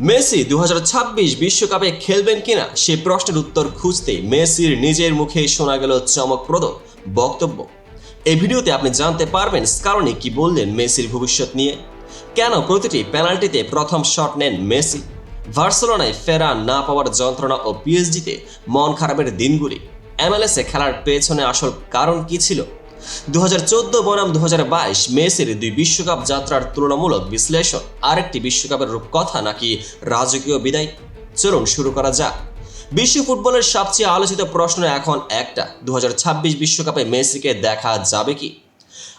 Messi দু বিশ্বকাপে খেলবেন কিনা সে প্রশ্নের উত্তর খুঁজতে মেসির নিজের মুখে শোনা গেল চমকপ্রদ বক্তব্য। এই ভিডিওতে আপনি জানতে পারবেন স্কারণে কি বললেন মেসির ভবিষ্যৎ নিয়ে। কেন প্রতিটি পেনাল্টিতে প্রথম শট নেন মেসি? ভার্সেলোনায় ফেরা না পাওয়ার যন্ত্রণা ও পিএসজিতে মন খারাপের দিনগুলি। এমএলএসে খেলার পেছনে আসল কারণ কি ছিল? দুহাজার চোদ্দ বনাম দু মেসির দুই বিশ্বকাপ যাত্রার তুলনামূলক বিশ্লেষণ। আরেকটি বিশ্বকাপের রূপকথা নাকি রাজকীয় বিদায়? চলুন শুরু করা যাক। বিশ্ব ফুটবলের সবচেয়ে আলোচিত প্রশ্ন এখন একটা। দু বিশ্বকাপে মেসিকে দেখা যাবে কি?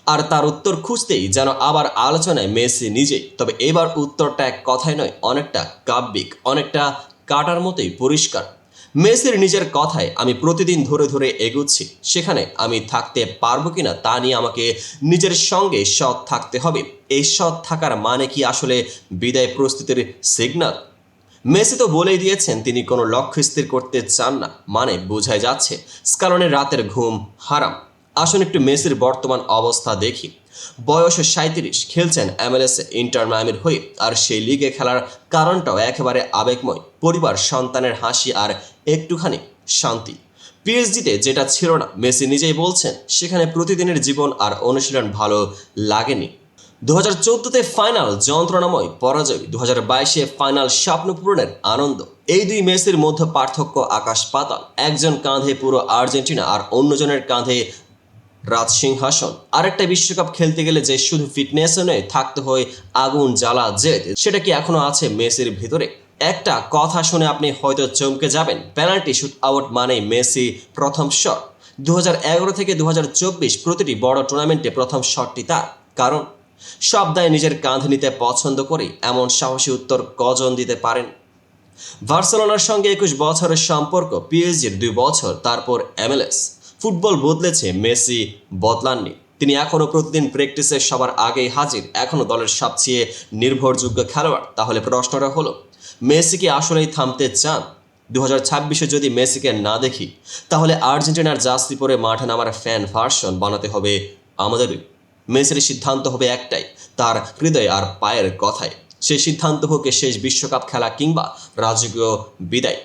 আর তার উত্তর খুঁজতেই যেন আবার আলোচনায় মেসি নিজেই। তবে এবার উত্তরটা এক কথাই নয়, অনেকটা কাব্যিক অনেকটা কাটার মতোই পরিষ্কার। মেসির নিজের কথায় আমি প্রতিদিন ধরে ধরে এগুচ্ছি। সেখানে আমি থাকতে পারব কিনা তা নিয়ে আমাকে নিজের সঙ্গে সৎ থাকতে হবে। এই সৎ থাকার মানে কি আসলে বিদায় প্রস্তুতির সিগন্যাল মেসি তো বলেই দিয়েছেন, তিনি কোনো লক্ষ্য স্থির করতে চান না মানে বোঝাই যাচ্ছে স্কালনের রাতের ঘুম হারাম। আসুন একটু মেসির বর্তমান অবস্থা দেখি। বয়স সাঁত্রিশ খেলছেন এমএলএস ইন্টার মায়ামির হয়ে, আর সেই লিগে খেলার কারণটাও একেবারে আবেগময়। পরিবার, সন্তানের হাসি আর একটুখানি শান্তি। পিএসজিতে যেটা ছিল না, মেসি নিজেই বলছেন, সেখানে প্রতিদিনের জীবন আর অনুশীলন ভালো লাগেনি। দু হাজার চোদ্দোতে ফাইনাল যন্ত্রণাময় পরাজয় দু হাজার বাইশে ফাইনাল স্বপ্ন পূরণের আনন্দ। এই দুই মেসির মধ্যে পার্থক্য আকাশ পাতাল। একজন কাঁধে পুরো আর্জেন্টিনা আর অন্যজনের কাঁধে রাজ সিংহাসন আরেকটা বিশ্বকাপ খেলতে গেলে যে শুধু ফিটনেস নয়, থাকতে হয় আগুন জ্বালা জেদ, সেটা কি এখনও আছে মেসির ভিতরে? একটা কথা শুনে আপনি হয়তো চমকে যাবেন। পেনাল্টি শুট আউট মানেই মেসি প্রথম শট। দু হাজার এগারো থেকে দু হাজার চব্বিশ প্রতিটি বড় টুর্নামেন্টে প্রথম শটটি তার। কারণ, সব দায় নিজের কাঁধে নিতে পছন্দ করে, এমন সাহসী উত্তর কজন দিতে পারেন? ভার্সেলোনার সঙ্গে একুশ বছরের সম্পর্ক, পিএসজির দুই বছর, তারপর এমএলএস ফুটবল বদলেছে, মেসি বদলাননি। তিনি এখনও প্রতিদিন প্র্যাকটিসে সবার আগেই হাজির। এখনও দলের সবচেয়ে নির্ভরযোগ্য খেলোয়াড়। তাহলে প্রশ্নটা হলো, মেসি কি আসলেই থামতে চান? দু হাজার ছাব্বিশে যদি মেসিকে না দেখি, তাহলে আর্জেন্টিনার জার্সি পরে মাঠে নামার ফ্যান ভার্সন বানাতে হবে আমাদেরই মেসির সিদ্ধান্ত হবে একটাই, তার হৃদয় আর পায়ের কথায়। সেই সিদ্ধান্ত হোক শেষ বিশ্বকাপ খেলা কিংবা রাজকীয় বিদায়।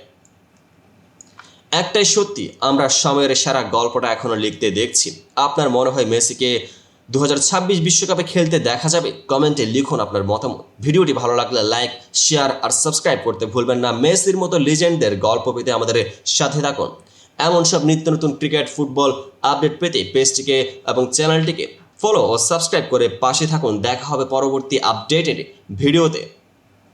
একটাই সত্যি, আমরা সময়ের সেরা গল্পটা এখনও লিখতে দেখছি। আপনার মনে হয় মেসিকে দু বিশ্বকাপে খেলতে দেখা যাবে? কমেন্টে লিখুন আপনার মতামত। ভিডিওটি ভালো লাগলে লাইক, শেয়ার আর সাবস্ক্রাইব করতে ভুলবেন না। মেসির মতো লিজেন্ডদের গল্প পেতে আমাদের সাথে থাকুন। এমন সব নিত্য নতুন ক্রিকেট, ফুটবল আপডেট পেতে পেজটিকে এবং চ্যানেলটিকে ফলো ও সাবস্ক্রাইব করে পাশে থাকুন। দেখা হবে পরবর্তী আপডেটেড ভিডিওতে।